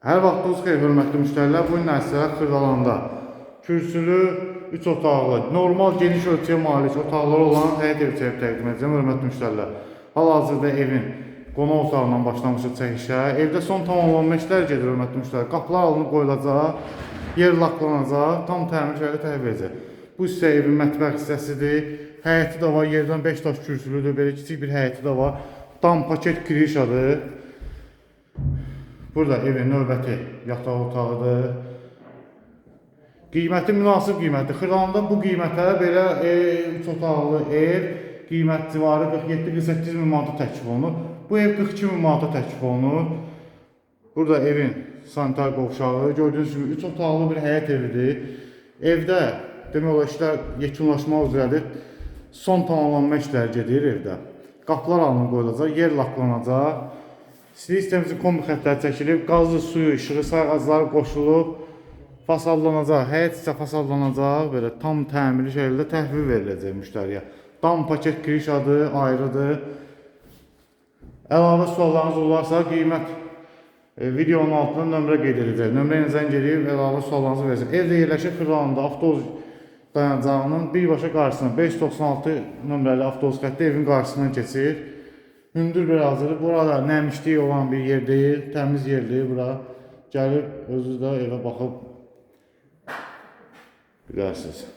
Hər vaxtınız xeyir, hörmətli müştərilər. Bu gün sizlərə Xırdalanda kürsülü, 3 otaqlı, normal geniş ölçüyə malik otaqları olan həyət evi çəkib təqdim edəcəm, hörmətli müştərilər. Hal-hazırda evin qonaq otağından başlamışıq çəkişə. Evdə son tamamlanma işləri gedir, hörmətli müştərilər. Qapılar alınıb qoyulacaq, yer laklanacaq, tam təmir şəkildə təhvil edəcək. Bu hissə evin mətbəx hissəsidir. Həyəti də var, yerdən 5 daş kürsülüdür, belə kiçik bir həyəti də var. Dam paket kirişadır. Burada evin növbəti yataq otağıdır. Qiyməti münasib qiymətdir. Xırdalanda bu qiymətə belə e, 3 otaqlı ev qiymət civarı 47-48 min manata təklif olunur. Bu ev 42 min manata təklif olunur. Burada evin sanitar qovşağı, gördüyünüz kimi 3 otaqlı bir həyət evidir. Evdə demək olar işlər yekunlaşmaq üzrədir. Son tamamlanma işləri gedir evdə. Qapılar alınıb qoyulacaq, yer laklanacaq. Silik sistemimizin kombi xəttləri çəkilib, qazlı suyu, işığı, sayğacları qoşulub, fasadlanacaq, həyət isə fasadlanacaq, belə tam təmirli şəkildə təhvil veriləcək müştəriyə. Dam paket kirişadır, ayrıdır. Əlavə suallarınız olarsa, qiymət e, videonun altında nömrə qeyd ediləcək. Nömrə ilə zəng edib əlavə suallarınızı verəcək. Evdə yerləşir Xırdalanında avtobus dayanacağının birbaşa qarşısına 596 nömrəli avtobus xətti evin qarşısından keçir. Hündür bir hazır. Burada nəmişlik olan bir yer deyil, təmiz yerdir bura. Gəlib özünüz də evə baxıb bilərsiniz.